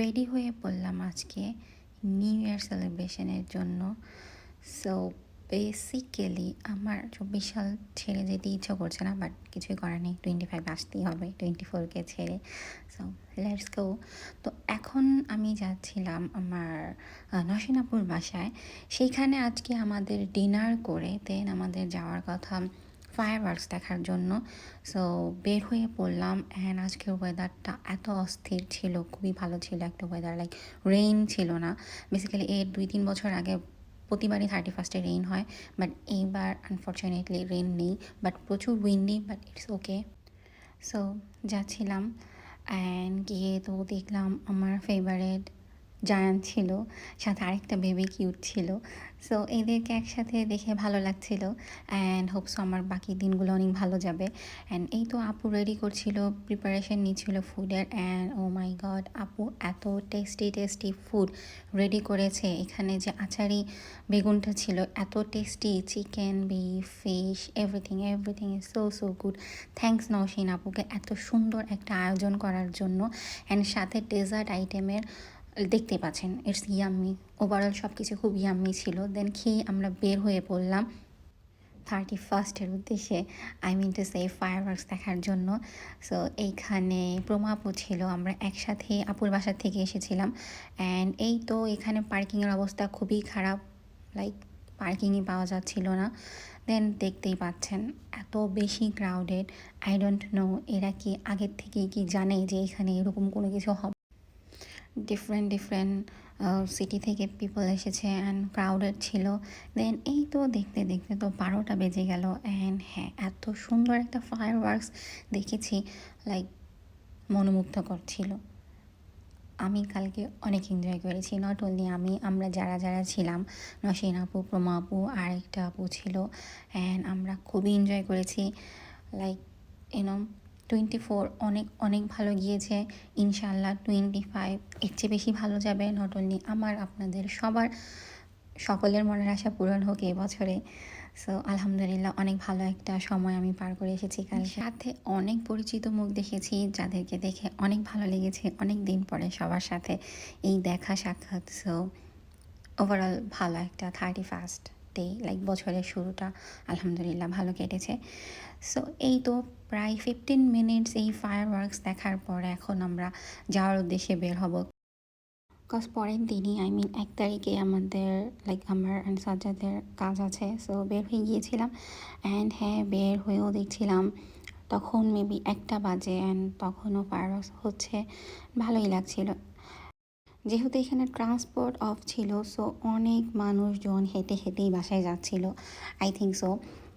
Ready হয়ে পড়লাম আজকে নিউ ইয়ার সেলিব্রেশনের জন্য। সো বেসিক্যালি আমার চব্বিশ সাল ছেড়ে যেতে ইচ্ছা করছে না বাট কিছুই করার নেই। টোয়েন্টি ফাইভ আসতেই হবে টোয়েন্টি ফোরকে ছেড়ে। সো লেটস গো তো এখন আমি যাচ্ছিলাম আমার নসিনাপুর বাসায়। সেইখানে আজকে আমাদের ডিনার করে দেন আমাদের যাওয়ার কথা ফায়ার ওয়ার্কস দেখার জন্য। সো বের হয়ে পড়লাম অ্যান্ড আজকের ওয়েদারটা এত অস্থির ছিল, খুবই ভালো ছিল একটা ওয়েদার লাইক রেইন ছিল না। বেসিক্যালি এর দুই তিন বছর আগে প্রতিবারই থার্টি ফার্স্টে রেইন হয় বাট এইবার আনফর্চুনেটলি রেইন নেই বাট প্রচুর windy but it's okay so যাচ্ছিলাম অ্যান্ড গিয়ে তো দেখলাম আমার ফেভারেট জায়ান্ট ছিল, সাথে আরেকটা বেবি কিউট ছিল। সো এদেরকে একসাথে দেখে ভালো লাগছিল অ্যান্ড হোপসো আমার বাকি দিনগুলো অনেক ভালো যাবে। অ্যান্ড এই তো আপু রেডি করছিল প্রিপারেশন নিচ্ছিল ফুডের অ্যান্ড ও মাই গড আপু এত টেস্টি টেস্টি ফুড রেডি করেছে। এখানে যে আচারি বেগুনটা ছিল, এত tasty chicken beef fish everything everything is so so good thanks Nowshin আপুকে এত সুন্দর একটা আয়োজন করার জন্য। অ্যান্ড সাথে ডেজার্ট আইটেমের দেখতে পাচ্ছেন ইটস ইয়াম্মি ওভারঅল সব কিছু খুব ইয়াম্মি ছিল। দেন খেয়ে আমরা বের হয়ে পড়লাম থার্টি ফার্স্টের উদ্দেশ্যে। I mean to say fireworks দেখার জন্য। সো এইখানে প্রমাপু ছিল, আমরা একসাথে আপুর বাসা থেকে এসেছিলাম। অ্যান্ড এই তো এখানে পার্কিংয়ের অবস্থা খুবই খারাপ। লাইক পার্কিংই পাওয়া যাচ্ছিল না। দেন দেখতেই পাচ্ছেন, এত বেশি ক্রাউডেড আই ডোন্ট নো এরা কি আগের থেকেই কি জানে যে এখানে এরকম কোনো কিছু হবে? ডিফারেন্ট ডিফারেন্ট সিটি থেকে পিপল এসেছে অ্যান্ড ক্রাউডেড ছিল। দেন এই তো দেখতে দেখতে তো বারোটা বেজে গেল অ্যান্ড হ্যাঁ এত সুন্দর একটা ফায়ার ওয়ার্কস দেখেছি লাইক মনোমুগ্ধকর ছিল। আমি কালকে অনেক এনজয় করেছি। নট অনলি আমি, আমরা যারা যারা ছিলাম, নসীন আপু, প্রমা আপু আর একটা আপু ছিল অ্যান্ড আমরা খুবই এনজয় করেছি। লাইক ইউনো টোয়েন্টি ফোর অনেক অনেক ভালো গিয়েছে। ইনশাল্লাহ টোয়েন্টি ফাইভ এর চেয়ে বেশি ভালো যাবে। নট অনলি আমার আপনাদের সবার সকলের মনের আশা পূরণ হোক এবছরে সো আলহামদুলিল্লাহ অনেক ভালো একটা সময় আমি পার করে এসেছি কাল। সাথে অনেক পরিচিত মুখ দেখেছি যাদেরকে দেখে অনেক ভালো লেগেছে অনেক দিন পরে সবার সাথে এই দেখা সাক্ষাৎ। সো ওভারঅল ভালো একটা থার্টি ফার্স্ট ডে লাইক বছরের শুরুটা, আলহামদুলিল্লাহ ভালো কেটেছে। সো এই তো প্রায় ফিফটিন মিনিটস এই ফায়ার ওয়ার্কস দেখার পরে এখন আমরা যাওয়ার উদ্দেশ্যে বের হব। কজ পরের দিনই আই মিন এক তারিখে আমাদের লাইক আমার অ্যান্ড সাজ্জাদের কাজ আছে সো বের হয়ে গিয়েছিলাম। অ্যান্ড হ্যাঁ বের হয়েও দেখছিলাম। তখন মেবি একটা বাজে অ্যান্ড তখনও ফায়ার হচ্ছে। ভালোই লাগছিল। যেহেতু এখানে ট্রান্সপোর্ট অফ ছিল সো অনেক মানুষজন হেঁটে হেঁটেই বাসায় যাচ্ছিল I think so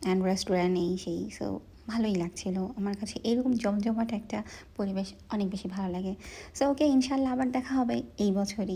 and restaurant এই সেই সো ভালোই লাগছিল। আমার কাছে এরকম জমজমাট একটা পরিবেশ অনেক বেশি ভালো লাগে। সো ওকে ইনশাল্লাহ আবার দেখা হবে এই বছরই।